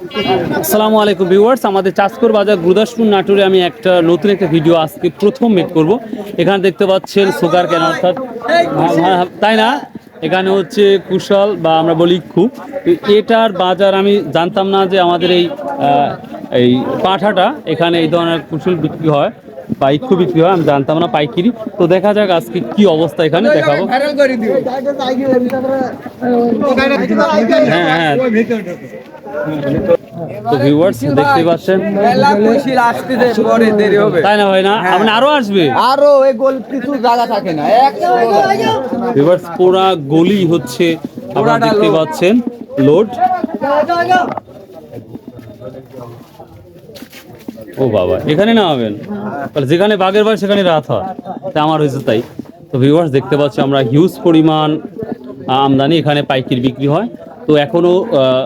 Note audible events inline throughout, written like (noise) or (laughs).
আসসালামু আলাইকুম ভিউয়ার্স আমাদের চাষকর বাজার গুরুদাসপুর নাটোরে আমি একটা নতুন একটা ভিডিও আজকে প্রথম মেক করব। এখানে দেখতে পাচ্ছেন সুগার কেন অর্থাৎ হ্যাঁ, হ্যাঁ, তাই না? এখানে হচ্ছে কুশল বা আমরা বলি খুব। এটার বাজার আমি জানতাম না যে আমাদের এই এই পাঠাটা এখানে এই ধরনের কুশল বিক্রি হয় বা ইক্ষু বিক্রি হয় আমি জানতাম না পাইকিরি। তো দেখা যাক আজকে কি অবস্থা এখানে দেখাবো। হ্যাঁ হ্যাঁ। তো ভিউয়ার্স দেখতে পাচ্ছেন। তাই না ভাই না? আপনি আরও আসবে? আরও এই গোল কিছু জায়গা থাকে না। রিভার্স পুরা গলি হচ্ছে আপনারা দেখতে পাচ্ছেন। লোড ও বাবা এখানে নামাবেন তাহলে যেখানে বাঘের বাড়ি সেখানে রাত হয়। তা আমার হয়েছে তাই। তো ভিউয়ার্স দেখতে পাচ্ছি আমরা হিউজ পরিমাণ আমদানি এখানে পাইকির বিক্রি হয়। তো এখনও আহ,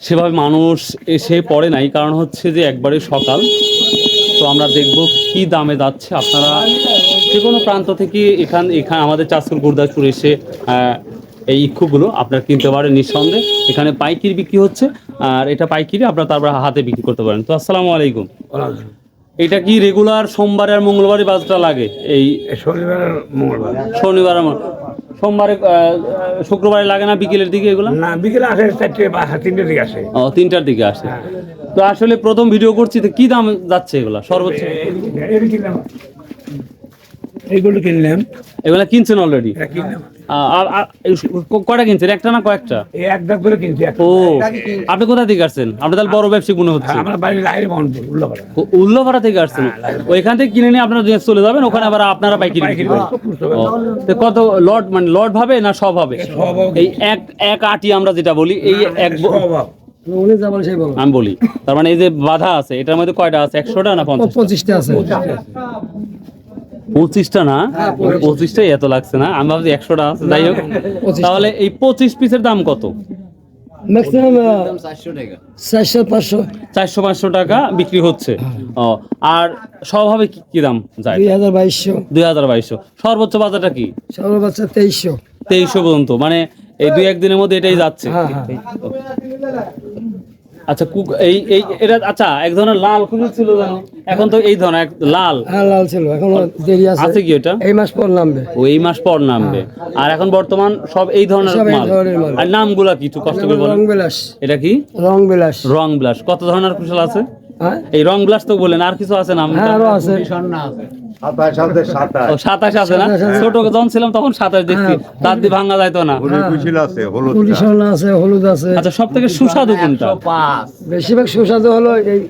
সেভাবে মানুষ এসে পড়ে নাই। কারণ হচ্ছে যে একবারে সকাল। তো আমরা দেখব কি দামে যাচ্ছে। আপনারা যে কোনো প্রান্ত থেকে এখান, এখানে আমাদের চাষপুর গুরদাসপুর এসে এই ইক্ষুগুলো আপনারা কিনতে পারেন নিঃসন্দেহে। এখানে পাইকিরি বিক্রি হচ্ছে, আর এটা পাইকিরি আপনারা তারপর হাতে বিক্রি করতে পারেন। তো আসসালামু আলাইকুম। এটা কি রেগুলার সোমবার আর মঙ্গলবারই বাজটা লাগে? এই শনিবার আর মঙ্গলবার। শনিবার আর সোমবারে শুক্রবারে লাগে না বিকেলের দিকে এগুলো? না বিকেলে আসে চারটে বা তিনটে দিকে আসে। ও তিনটার দিকে আসে। তো আসলে প্রথম ভিডিও করছি তো কি দাম যাচ্ছে এগুলা? সর্বোচ্চ। এইগুলো কিনলাম। এগুলা কিনছেন অলরেডি কিনলাম। কয়টা কিনছেন? একটা না কয়েকটা? এই করে কিনছি ও আপনি কোথা থেকে আসছেন? আপনি তাহলে বড় মনে হচ্ছে। বাউন্ডারি উল্লাপাড়া থেকে আসছেন? ওইখান থেকে কিনে নিয়ে আপনারা চলে যাবেন ওখানে আবার আপনারা তো কত লট মানে লট ভাবে না সব হবে? এই এক এক আটি আমরা যেটা বলি এই এক বলো আমি বলি তার মানে এই যে বাধা আছে এটার মধ্যে কয়টা আছে? একশোটা না পঞ্চাশ পঁচিশটা আছে। পঁচিশটা না? পঁচিশটাই এত লাগছে না? আমি ভাবছি একশোটা আছে যাই হোক। তাহলে এই পঁচিশ পিসের দাম কত? ম্যাক্সিমাম চারশো পাঁচশো। চারশো পাঁচশো টাকা বিক্রি হচ্ছে। ও আর স্বভাবে কি কি দাম যায়? দুই হাজার বাইশশো। দুই হাজার বাইশশো। সর্বোচ্চ বাজারটা কি? সর্বোচ্চ তেইশশো। তেইশশো পর্যন্ত। মানে এই দুই একদিনের মধ্যে এটাই যাচ্ছে। হ্যাঁ হ্যাঁ। আচ্ছা কুক এই এই এটা আচ্ছা এক ধরনের লাল কুকুর ছিল জানো এখন তো এই ধরনের লাল। হ্যাঁ লাল ছিল এখন দেরি আছে। আছে কি ওটা এই মাস পর নামবে। ও এই মাস পর নামবে। আর এখন বর্তমান সব এই ধরনের মাল। আর নামগুলা কি একটু কষ্ট করে রং বিলাস এটা কি? রং বিলাস রং বিলাস কত ধরনের কুশল আছে? হ্যাঁ এই রং ব্লাশ তো বলেন আর কিছু আছে নাম হ্যাঁ আরও আছে। সাতাশ আছে না? ছোট যখন ছিলাম তখন সাতাশ দেখছি। তার দিয়ে ভাঙা যাইতো না। আছে হলুদ আছে। আচ্ছা সব থেকে সুস্বাদু কোনটা? বেশিরভাগ সুস্বাদু হলো এই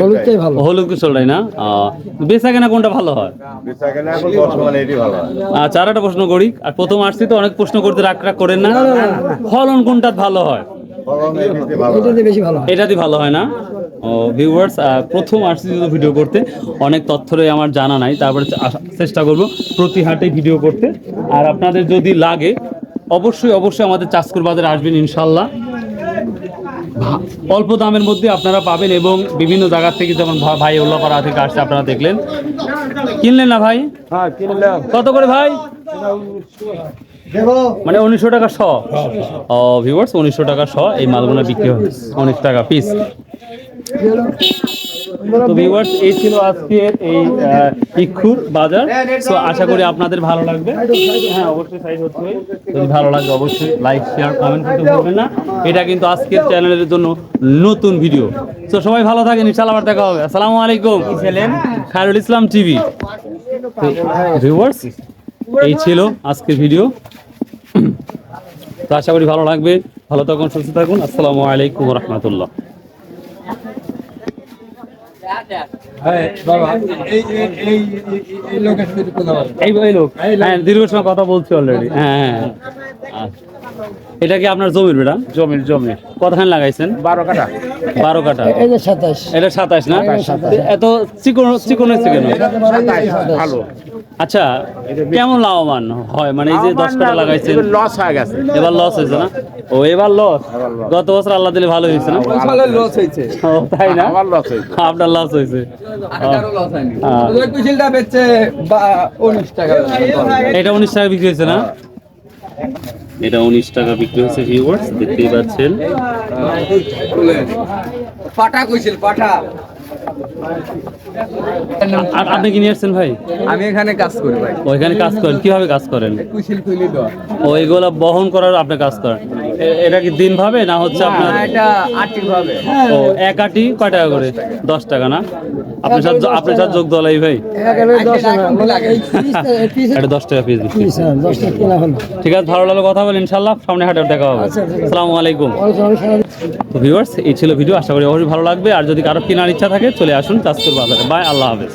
হলুদটাই ভালো। হলুদ কুশলটাই না? বেচা কেনা কোনটা ভালো হয়? বেচা কেনা এখন বর্তমানে এটি ভালো হয়। আচ্ছা আর একটা প্রশ্ন করি। আর প্রথম আসছি তো অনেক প্রশ্ন করতে রাগ রাগ করেন না। ফলন কোনটা ভালো হয়? ফলন এটিতে ভালো হয়। এটাতে বেশি ভালো হয়। এটাতে ভালো হয় না? ভিউয়ার্স প্রথম আসছি যেহেতু ভিডিও করতে। অনেক তথ্যই আমার জানা নাই তারপরে চেষ্টা করব প্রতি হাটে ভিডিও করতে। আর আপনাদের যদি লাগে অবশ্যই অবশ্যই আমাদের চাষকুর বাজারে আসবেন ইনশাল্লাহ। অল্প দামের মধ্যে আপনারা পাবেন এবং বিভিন্ন জায়গা থেকে যেমন ভাই উল্লাপাড়া থেকে আসছে আপনারা দেখলেন। কিনলেন না ভাই? কত করে ভাই? মানে উনিশশো টাকা শ? ও ভিউয়ার্স উনিশশো টাকা শ এই মালগুলো বিক্রি হয়। উনিশ টাকা পিস তো ভিউয়ার্স এই ছিল আজকের এই ইক্ষুর বাজার। তো আশা করি আপনাদের ভালো লাগবে। হ্যাঁ অবশ্যই হচ্ছে। যদি ভালো অবশ্যই লাইক শেয়ার কমেন্ট করতে ভুলবেন না। এটা কিন্তু আজকের চ্যানেলের জন্য নতুন ভিডিও তো সবাই ভালো থাকেন আবার দেখা হবে। আসসালামু আলাইকুম। খায়রুল ইসলাম টিভি। ভিউয়ার্স এই ছিল আজকের ভিডিও তো আশা করি ভালো লাগবে। ভালো থাকুন, সুস্থ থাকুন। আসসালামু আলাইকুম রহমতুল্লাহ। দীর্ঘ সময় কথা বলছি অলরেডি হ্যাঁ হ্যাঁ আচ্ছা। এটা কি আপনার জমির ম্যাডাম জমির জমির। কতখান লাগাইছেন? বারো কাটা বারো কাটা এই যে এটা সাতাশ না? এত চিকন চিকন হচ্ছে কেন? ভালো। আচ্ছা কেমন লাভবান হয়? মানে এই যে দশ কাটা লাগাইছেন। লস হয়ে গেছে। এবার লস হয়েছে না? ও এবার লস গত বছর আল্লাহ দিলে ভালো হয়েছে না? লস হয়েছে। ও তাই না? আমার লস হয়েছে। আপনার লস হয়েছে। হ্যাঁ। কুশিলটা বেচছে টাকা। এটা উনিশ টাকা বিক্রি হয়েছে না? এটা উনিশ টাকা বিক্রি হচ্ছে ভিউয়ার্স দেখতেই পাচ্ছেন। পাটা কইছিল পাটা। আর আপনি কি নিয়ে আসছেন ভাই? আমি এখানে কাজ করি ভাই। ওইখানে কাজ করেন। কীভাবে কাজ করেন? ও এগুলো বহন করার আপনি কাজ করেন। এটা কি দিন ভাবে না হচ্ছে আপনার? এটা আর্থিক ভাবে। ও এক আটি? কয় টাকা করে? দশ টাকা না? আপনার সাথে আপনার সাথে যোগ দলাই ভাই। দশ টাকা। এই পিস- (laughs) এটা দশ টাকা পিস হ্যাঁ, দশ টাকা কেনা হলো। ঠিক আছে ভালো লাগল কথা বলেন ইনশাল্লাহ সামনে হাটে দেখা হবে। আচ্ছা। আসসালামু আলাইকুম। তো ভিউয়ার্স এই ছিল ভিডিও আশা করি অবশ্যই ভালো লাগবে। আর যদি কারও কেনার ইচ্ছা থাকে চলে আসুন চাষপুর বাজারে। বাই আল্লাহ হাফেজ।